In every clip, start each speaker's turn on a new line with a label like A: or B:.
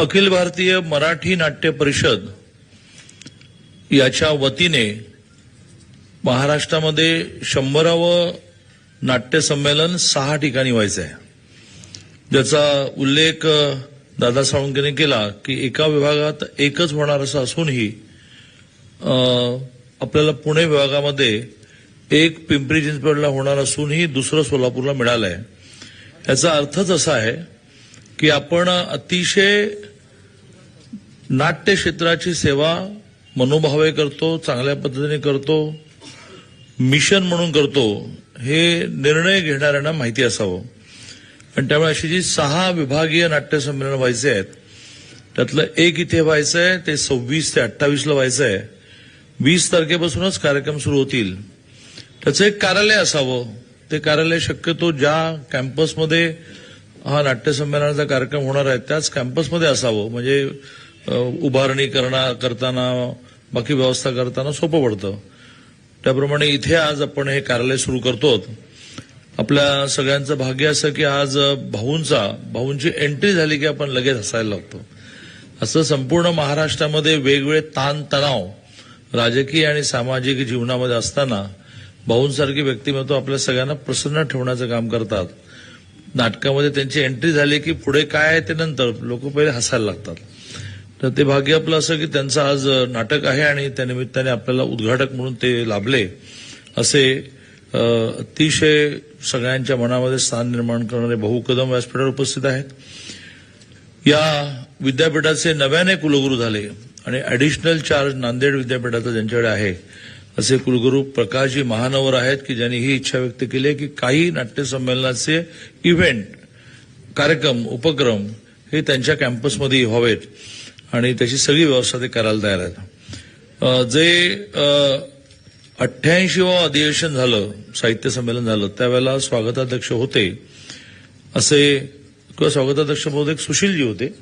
A: अखिल भारतीय मराठी नाट्य परिषद याच्या वतीने महाराष्ट्रामध्ये शंभरावं नाट्य संमेलन सहा ठिकाणी व्हायचं आहे ज्याचा उल्लेख दादा साळुंकेने केला की एका विभागात एकच होणार असं असूनही आपल्याला पुणे विभागामध्ये एक पिंपरी चिंचवडला होणार असूनही दुसरं सोलापूरला मिळालं आहे याचा अर्थच असा आहे की आपण अतिशय नाट्य क्षेत्राची सेवा मनोभावे करतो चांगल्या पद्धतीने करतो मिशन म्हणून करतो हे निर्णय घेणाऱ्यांना माहिती असावं. आणि त्यामुळे अशी जी सहा विभागीय नाट्य संमेलन व्हायचे आहेत त्यातलं एक इथे व्हायचं आहे ते सव्वीस ते अठ्ठावीसला व्हायचं आहे. वीस तारखेपासूनच कार्यक्रम सुरू होतील. त्याचं एक कार्यालय असावं. ते कार्यालय शक्यतो ज्या कॅम्पसमध्ये हा नाट्यसंमेलनाचा कार्यक्रम होणार आहे त्याच कॅम्पसमध्ये असावं. म्हणजे उभारणी करणा करताना बाकी व्यवस्था करताना सोपं पडतं. त्याप्रमाणे इथे आज आपण हे कार्यालय सुरू करतो आपल्या सगळ्यांचं भाग्य असं की आज भाऊंचा भाऊंची एंट्री झाली की आपण लगेच हसायला लागतो. असं संपूर्ण महाराष्ट्रामध्ये वेगवेगळे ताणतणाव राजकीय आणि सामाजिक जीवनामध्ये असताना भाऊंसारखी व्यक्तिमत्व आपल्या सगळ्यांना प्रसन्न ठेवण्याचं काम करतात. नाटकामध्ये त्यांची एंट्री झाली की पुढे काय आहे ते नंतर लोक पहिले हसायला लागतात. तर ते भाग्य आपलं असं की त्यांचं आज नाटक आहे आणि त्यानिमित्ताने आपल्याला उद्घाटक म्हणून ते लाभले असे अतिशय सगळ्यांच्या मनामध्ये स्थान निर्माण करणारे भाऊ कदम व्यासपीठावर उपस्थित आहेत. या विद्यापीठाचे नव्याने कुलगुरू झाले आणि ऍडिशनल चार्ज नांदेड विद्यापीठाचा ज्यांच्याकडे आहे असे कुलगुरू प्रकाशजी महानवर आहेत की ज्यांनी ही इच्छा व्यक्त केली आहे की काही नाट्यसंमेलनाचे इव्हेंट कार्यक्रम उपक्रम हे त्यांच्या कॅम्पसमध्ये व्हावेत. आणि त्याची सगळी व्यवस्था ते करायला तयार आहेत. जे अठ्ठ्याऐंशीवं अधिवेशन झालं साहित्य संमेलन झालं त्यावेळेला स्वागताध्यक्ष होते. असे किंवा स्वागताध्यक्ष बहुतेक सुशीलजी होते.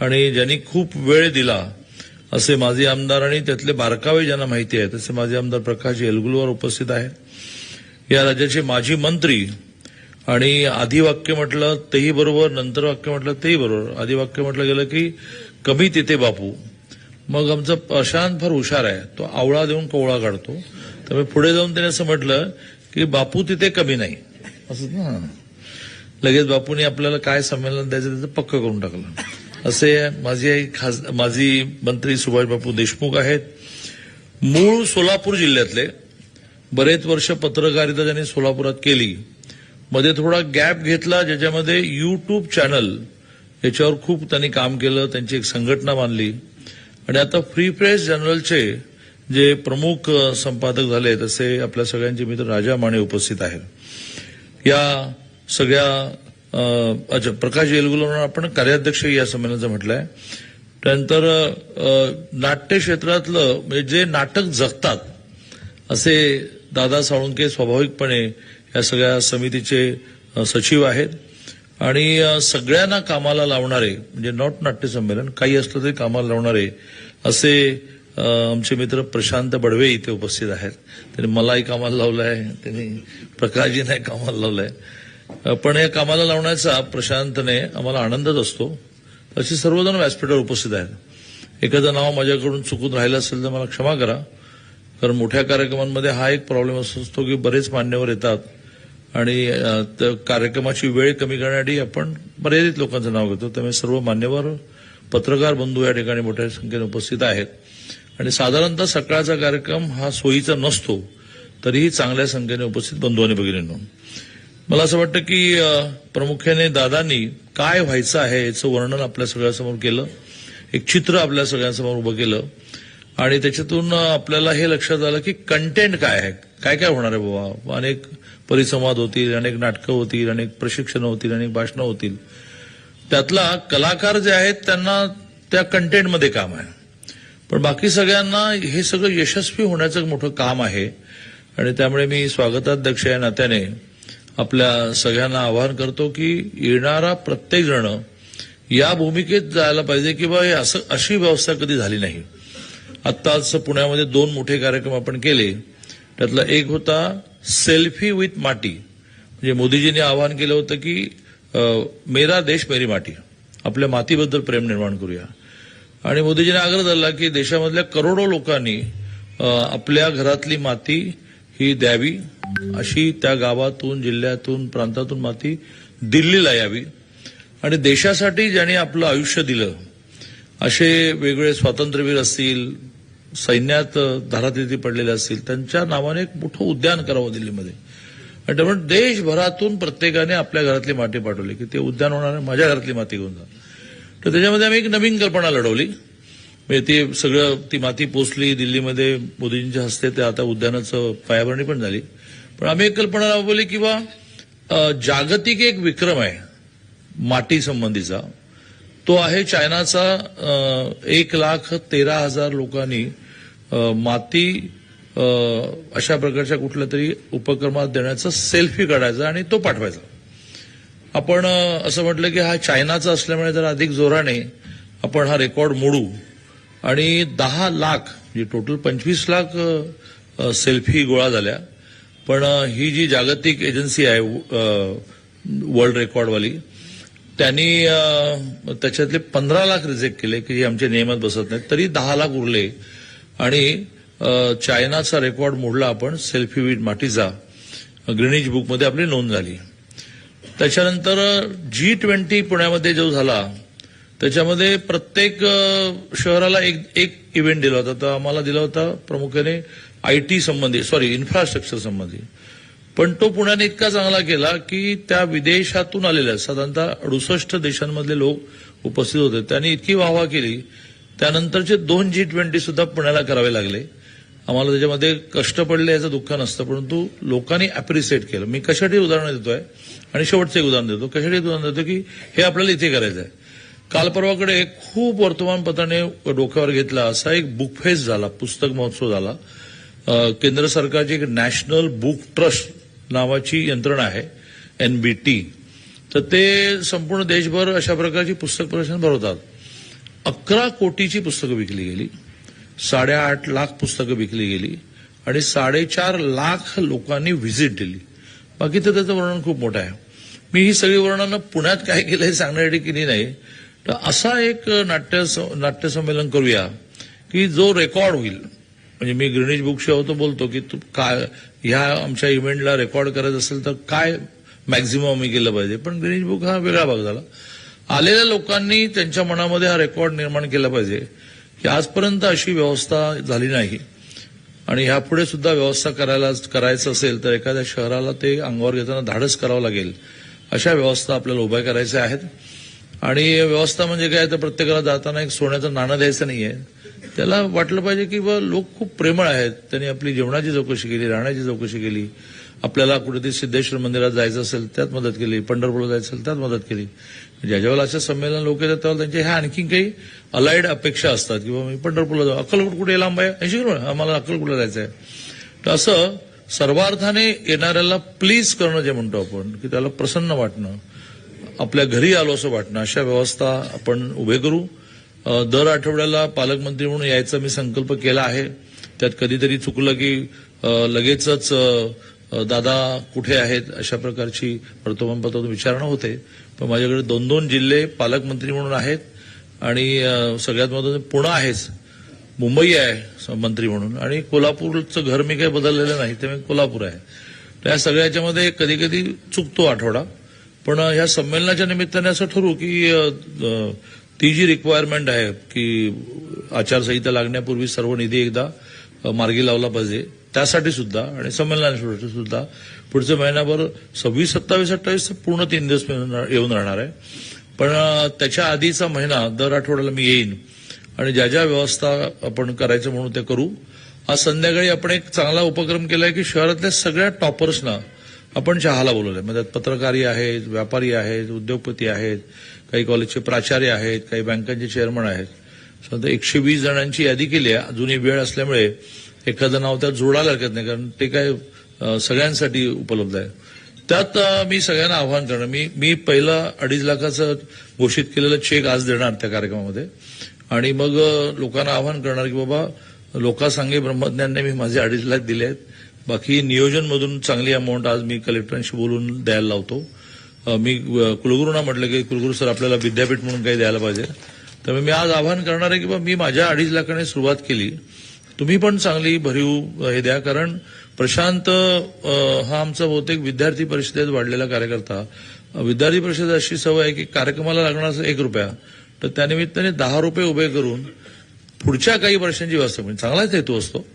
A: आणि ज्यांनी खूप वेळ दिला असे माजी आमदार आणि त्यातले बारकावे ज्यांना माहिती आहे तसे माजी आमदार प्रकाश येलगुलवार उपस्थित आहेत या राज्याचे माजी मंत्री आणि आधी वाक्य म्हटलं तेही बरोबर नंतर वाक्य म्हटलं तेही बरोबर. आधी वाक्य म्हटलं गेलं की कमी तिथे बापू. मग आमचा प्रशांत फार हुशार आहे. तो आवळा देऊन कोवळा काढतो. त्यामुळे पुढे जाऊन त्याने असं म्हटलं की बापू तिथे कमी नाही. असं ना. लगेच बापूने आपल्याला काय संमेलन द्यायचं त्याचं पक्क करून टाकलं. असे माझी आई खास माजी मंत्री सुभाष बापू देशमुख आहेत. मूळ सोलापूर जिल्ह्यातले. बरेच वर्ष पत्रकारिता त्यांनी सोलापुरात केली. मध्ये थोडा गॅप घेतला ज्याच्यामध्ये युट्यूब चॅनल याच्यावर खूप त्यांनी काम केलं त्यांची एक संघटना बांधली. आणि आता फ्री प्रेस जनरलचे जे प्रमुख संपादक झाले तसे आपल्या सगळ्यांचे मित्र राजा माने उपस्थित आहेत. या सगळ्या अच्छा प्रकाश येलगुलवर आपण कार्याध्यक्ष या संमेलनाचं म्हटलंय. त्यानंतर नाट्य क्षेत्रातलं म्हणजे जे नाटक जगतात असे दादा साळुंके स्वाभाविकपणे या सगळ्या समितीचे सचिव आहेत. आणि सगळ्यांना कामाला लावणारे म्हणजे नॉट नाट्य संमेलन काही असलं तरी कामाला लावणारे असे आमचे मित्र प्रशांत बडवे इथे उपस्थित आहेत. त्यांनी मलाही कामाला लावलं आहे त्यांनी प्रकाशजीने कामाला लावलंय. आहे पण या कामाला लावण्याचा प्रशांतने आम्हाला आनंदच असतो. अशी सर्वजण व्यासपीठावर उपस्थित आहेत. एखादं नाव माझ्याकडून चुकून राहिलं असेल तर मला क्षमा करा. कारण मोठ्या कार्यक्रमांमध्ये हा एक प्रॉब्लेम असतो की बरेच मान्यवर येतात. आणि कार्यक्रमाची वेळ कमी करण्यासाठी आपण मर्यादित लोकांचं नाव घेतो. त्यामुळे सर्व मान्यवर पत्रकार बंधू या ठिकाणी मोठ्या संख्येने उपस्थित आहेत. आणि साधारणतः सकाळचा कार्यक्रम हा सोयीचा नसतो तरीही चांगल्या संख्येने उपस्थित बंधू आणि भगिनींनो. मला असं वाटतं की प्रामुख्याने दादांनी काय व्हायचं आहे याचं वर्णन आपल्या सगळ्यासमोर केलं. एक चित्र आपल्या सगळ्यांसमोर उभं केलं. आणि त्याच्यातून आपल्याला हे लक्षात आलं की कंटेंट काय आहे? काय काय होणार आहे बाबा अनेक परिसंवाद होतील अनेक नाटकं होतील अनेक प्रशिक्षण होतील अनेक भाषणं होतील. त्यातला कलाकार जे आहेत त्यांना त्या कंटेंटमध्ये काम आहे. पण बाकी सगळ्यांना हे सगळं यशस्वी होण्याचं मोठं काम आहे. आणि त्यामुळे मी स्वागताध्यक्ष या नात्याने आपल्या सगळ्यांना आवाहन करतो की येणारा प्रत्येक जण या भूमिकेत जायला पाहिजे की बा हे असं अशी व्यवस्था कधी झाली नाही. आत्ताच पुण्यामध्ये दोन मोठे कार्यक्रम आपण केले. त्यातला एक होता सेल्फी विथ माटी. म्हणजे मोदीजींनी आवाहन केलं होतं की मेरा देश मेरी माटी. आपल्या मातीबद्दल प्रेम निर्माण करूया. आणि मोदीजीने आग्रह धरला की देशामधल्या करोडो लोकांनी आपल्या घरातली माती ही द्यावी. अशी त्या गावातून जिल्ह्यातून प्रांतातून माती दिल्लीला यावी. आणि देशासाठी ज्यांनी आपलं आयुष्य दिलं असे वेगवेगळे स्वातंत्र्यवीर असतील सैन्यात धारातीर्थी पडलेले असतील त्यांच्या नावाने एक मोठं उद्यान करावं दिल्लीमध्ये. आणि त्यामुळे देशभरातून प्रत्येकाने आपल्या घरातली माती पाठवली की ते उद्यान होणार माझ्या घरातली माती घेऊन जा. तर त्याच्यामध्ये आम्ही एक नवीन कल्पना लढवली. म्हणजे ती सगळं ती माती पोचली दिल्लीमध्ये मोदींच्या हस्ते ते आता उद्यानाचं पायाभरणी पण झाली. पण आम्ही एक कल्पना राबवली किंवा जागतिक एक विक्रम आहे माती संबंधीचा. तो आहे चायनाचा एक लाख तेरा हजार लोकांनी माती अशा प्रकारच्या कुठल्या तरी उपक्रमात देण्याचा सेल्फी काढायचा आणि तो पाठवायचा. आपण असं म्हटलं की हा चायनाचा असल्यामुळे जरा अधिक जोराने आपण हा रेकॉर्ड मोडू आणि दहा लाख म्हणजे टोटल पंचवीस लाख सेल्फी गोळा झाल्या. पण ही जी जागतिक एजन्सी आहे वर्ल्ड रेकॉर्डवाली त्यांनी त्याच्यातले पंधरा लाख रिजेक्ट केले की जे आमच्या नियमात बसत नाहीत. तरी दहा लाख उरले. आणि चायनाचा रेकॉर्ड मोडला आपण सेल्फी विथ माटीजा ग्रीनिज बुकमध्ये आपली नोंद झाली. त्याच्यानंतर जी ट्वेंटी पुण्यामध्ये जो झाला त्याच्यामध्ये प्रत्येक शहराला एक एक इव्हेंट दिला होता. तर आम्हाला दिला होता प्रामुख्याने आय टी संबंधी सॉरी इन्फ्रास्ट्रक्चर संबंधी. पण तो पुण्याने इतका चांगला केला की त्या विदेशातून आलेल्या साधारणतः अडुसष्ट देशांमधले लोक उपस्थित होते. त्यांनी इतकी वाहवा केली. त्यानंतरचे दोन जी ट्वेंटी सुद्धा पुण्याला करावे लागले. आम्हाला त्याच्यामध्ये कष्ट पडले याचं दुःख नसतं परंतु लोकांनी अप्रिसिएट केलं. मी कशासाठी उदाहरण देतोय? आणि शेवटचं एक उदाहरण देतो. कशासाठी उदाहरण देतो की हे आपल्याला इथे करायचं आहे. काल परवाकडे खूप वर्तमानपत्राने डोक्यावर घेतला असा एक बुक फेस्ट झाला पुस्तक महोत्सव झाला. केंद्र सरकारची एक नॅशनल बुक ट्रस्ट नावाची यंत्रणा आहे एनबीटी तर ते संपूर्ण देशभर अशा प्रकारची पुस्तक प्रदर्शन भरवतात. अकरा कोटीची पुस्तकं विकली गेली साडेआठ लाख पुस्तकं विकली गेली आणि साडेचार लाख लोकांनी व्हिजिट दिली. बाकी तर त्याचं वर्णन खूप मोठं आहे. मी ही सगळी वर्णनं पुण्यात काय केलं हे सांगण्यासाठी केली नाही तर असा एक नाट्य नाट्यसंमेलन करूया की जो रेकॉर्ड होईल. म्हणजे मी ग्रीनिज बुक शेवतो बोलतो की तू काय ह्या आमच्या इव्हेंटला रेकॉर्ड करायचं असेल तर काय मॅक्झिमम आम्ही केलं पाहिजे? पण ग्रीनिज बुक हा वेगळा भाग झाला. आलेल्या लोकांनी त्यांच्या मनामध्ये हा रेकॉर्ड निर्माण केला पाहिजे. की आजपर्यंत अशी व्यवस्था झाली नाही. आणि ह्यापुढे सुद्धा व्यवस्था करायला करायचं असेल तर एखाद्या शहराला ते अंगावर घेताना धाडस करावं लागेल. अशा व्यवस्था आपल्याला उभ्या करायच्या आहेत. आणि व्यवस्था म्हणजे काय तर प्रत्येकाला जाताना एक सोन्याचं नाणं द्यायचं नाहीये. त्याला वाटलं पाहिजे की बा लोक खूप प्रेमळ आहेत. त्यांनी आपली जेवणाची चौकशी केली राहण्याची चौकशी केली. आपल्याला कुठेतरी सिद्धेश्वर मंदिरात जायचं असेल त्यात मदत केली. पंढरपूरला जायचं असेल त्यात मदत केली. म्हणजे ज्या ज्यावेळेला अशा संमेलन लोक येतात त्यावेळेला त्यांच्या ह्या आणखी काही अलाइड अपेक्षा असतात. किंवा मी पंढरपूरला जाऊ. अक्कलकोट कुठे लांब आहे? ऐंशी किलोमीटर आम्हाला अक्कलकोटला जायचं आहे. तर असं सर्वार्थाने येणाऱ्याला प्लीज करणं जे म्हणतो आपण की त्याला प्रसन्न वाटणं. आपल्या घरी आलो असं वाटणं. अशा व्यवस्था आपण उभे करू. दर आठवड्याला पालकमंत्री म्हणून यायचा मी संकल्प केला आहे. त्यात कधीतरी चुकलं की लगेचच दादा कुठे आहेत अशा प्रकारची वर्तमानपत्रातून विचारणा होते. पण माझ्याकडे दोन दोन जिल्हे पालकमंत्री म्हणून आहेत आणि सगळ्यात महत्वाचं पुणे आहेच. मुंबई आहे मंत्री म्हणून. आणि कोल्हापूरचं घर मी काही बदललेलं नाही ते कोल्हापूर आहे. तर या सगळ्याच्यामध्ये कधी कधी चुकतो आठवडा. पण ह्या संमेलनाच्या निमित्ताने असं ठरवू की ती जी रिक्वायरमेंट आहे की आचारसंहिता लागण्यापूर्वी सर्व निधी एकदा मार्गी लावला पाहिजे त्यासाठी सुद्धा आणि संमेलनासाठी सुद्धा पुढच्या महिन्याभर सव्वीस सत्तावीस अठ्ठावीस पूर्ण तीन दिवस येऊन राहणार आहे. पण त्याच्या आधीचा महिना दर आठवड्याला मी येईन आणि ज्या ज्या व्यवस्था आपण करायचं म्हणून ते करू. आज संध्याकाळी आपण एक चांगला उपक्रम केलाय की शहरातल्या सगळ्या टॉपर्सना आपण चहाला बोलवलंय. मग त्यात पत्रकारी आहेत व्यापारी आहेत उद्योगपती आहेत काही कॉलेजचे प्राचार्य आहेत काही बँकांचे चेअरमन आहेत. सध्या एकशे वीस जणांची यादी केली आहे. अजूनही वेळ असल्यामुळे एखादं नाव त्यात जोडायला हरकत नाही कारण ते काय सगळ्यांसाठी उपलब्ध आहे. त्यात मी सगळ्यांना आव्हान करणार. मी मी पहिलं अडीच लाखाचं घोषित केलेलं चेक आज देणार त्या कार्यक्रमामध्ये. आणि मग लोकांना आव्हान करणार की बाबा लोकांसांगे ब्रह्मज्ञानने मी माझे अडीच लाख दिले आहेत. बाकी नियोजनमधून चांगली अमाऊंट आज मी कलेक्टरांशी बोलून द्यायला लावतो. मी कुलगुरूंना म्हटलं की कुलगुरू सर आपल्याला विद्यापीठ म्हणून काही द्यायला पाहिजे. त्यामुळे मी आज आवाहन करणार आहे की बा मी माझ्या अडीच लाखाने सुरुवात केली. तुम्ही पण चांगली भरीव हे द्या कारण प्रशांत हा आमचा बहुतेक विद्यार्थी परिषदेत वाढलेला कार्यकर्ता. विद्यार्थी परिषद अशी सवय आहे की कार्यक्रमाला लागणार एक रुपया. तर त्यानिमित्ताने दहा रुपये उभे करून पुढच्या काही वर्षांची व्यवस्था म्हणजे चांगलाच हेतू असतो.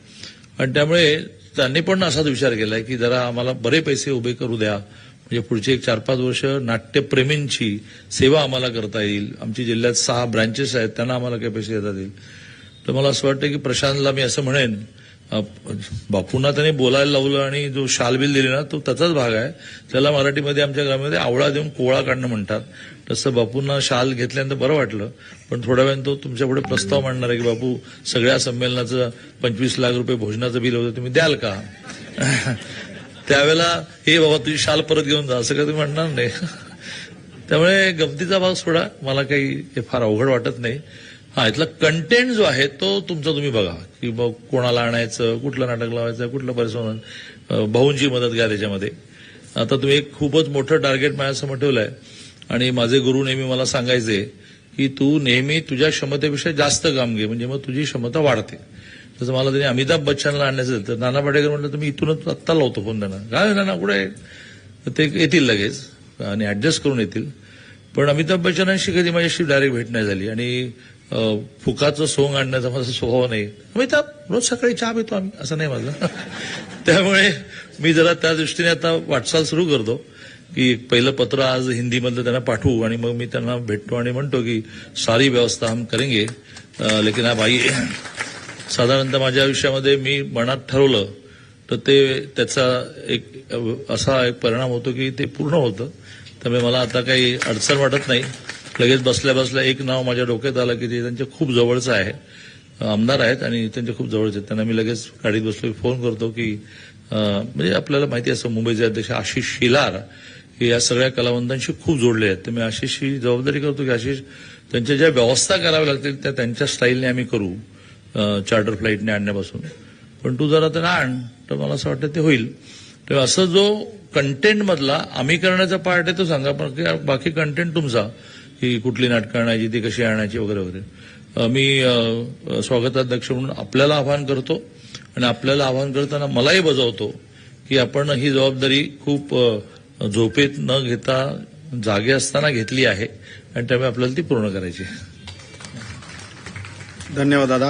A: आणि त्यामुळे त्यांनी पण असाच विचार केलाय की जरा आम्हाला बरे पैसे उभे करू द्या. म्हणजे पुढचे एक चार पाच वर्ष नाट्यप्रेमींची सेवा आम्हाला करता येईल. आमची जिल्ह्यात सहा ब्रांचेस आहेत त्यांना आम्हाला काही पैसे देता येईल तर मला असं वाटतं की प्रशांतला मी असं म्हणेन बापूंना त्याने बोलायला लावलं आणि जो शाल बिल दिली ना तो त्याचाच भाग आहे. त्याला मराठीमध्ये आमच्या ग्रामामध्ये आवळा देऊन कोळा काढणं म्हणतात. तसं बापूंना शाल घेतल्यानंतर बरं वाटलं पण थोड्या वेळाने तो तुमच्यापुढे प्रस्ताव मांडणार आहे की बापू सगळ्या संमेलनाचं पंचवीस लाख रुपये भोजनाचं बिल होतं तुम्ही द्याल का? त्यावेळेला हे बाबा तुझी शाल परत घेऊन जा असं काही तुम्ही म्हणणार नाही. त्यामुळे गमतीचा भाग सोडा मला काही हे फार अवघड वाटत नाही. हा इथला कंटेंट जो आहे तो तुमचा तुम्ही बघा. की मग कोणाला आणायचं कुठलं नाटक लावायचं कुठलं परिसर भाऊंची मदत घ्या त्याच्यामध्ये. आता तुम्ही एक खूपच मोठं टार्गेट माझ्यासमोर ठेवलंय. आणि माझे गुरु नेहमी मला सांगायचे की तू नेहमी तुझ्या क्षमतेपेक्षा जास्त काम घे. म्हणजे मग तुझी क्षमता वाढते. जसं मला त्यांनी अमिताभ बच्चनला आणण्याचं तर नाना पाटेकर म्हटलं तुम्ही इथूनच आत्ता लावतो फोन त्यांना. काय हो नाना कुठे? ते येतील लगेच. आणि ऍडजस्ट करून येतील. पण अमिताभ बच्चनांशी कधी माझ्याशी डायरेक्ट भेट नाही झाली. आणि फुकाचं सोंग आणण्याचा माझा स्वभाव नाही. मी तर रोज सकाळी चहा पितो आम्ही असं नाही माझं. त्यामुळे मी जरा त्या दृष्टीने आता वाटचाल सुरू करतो की एक पहिलं पत्र आज हिंदीमधलं त्यांना पाठवू आणि मग मी त्यांना भेटतो आणि म्हणतो की सारी व्यवस्था हम करेंगे. लेकिन हा आइए. साधारणतः माझ्या आयुष्यामध्ये मी मनात ठरवलं तर ते त्याचा एक असा एक परिणाम होतो की ते पूर्ण होतं. त्यामुळे मला आता काही अडचण वाटत नाही. लगेच बसल्या बसल्या एक नाव माझ्या डोक्यात आलं की ते त्यांच्या खूप जवळचं आहे. आमदार आहेत आणि त्यांच्या खूप जवळचे आहेत. त्यांना मी लगेच गाडीत बसलो फोन करतो की म्हणजे आपल्याला माहिती असतं मुंबईचे अध्यक्ष आशिष शिलार हे या सगळ्या कलावंतांशी खूप जोडले आहेत. तर मी आशिषशी जबाबदारी करतो की आशिष त्यांच्या ज्या व्यवस्था कराव्या लागतील त्या त्यांच्या स्टाईलने आम्ही करू चार्टर फ्लाईटने आणण्यापासून. पण तू जरा त्यांना आण तर मला असं वाटतं ते होईल. तर असं जो कंटेंट मधला आम्ही करण्याचा पार्ट आहे तो सांगा पण बाकी कंटेंट तुमचा. की कुठली नाटकं आणायची ती कशी आणायची वगैरे वगैरे. मी स्वागताध्यक्ष म्हणून आपल्याला आवाहन करतो आणि आपल्याला आवाहन करताना मलाही बजावतो की आपण ही जबाबदारी खूप झोपेत न घेता जागे असताना घेतली आहे आणि त्यामुळे आपल्याला ती पूर्ण करायची
B: धन्यवाद दादा.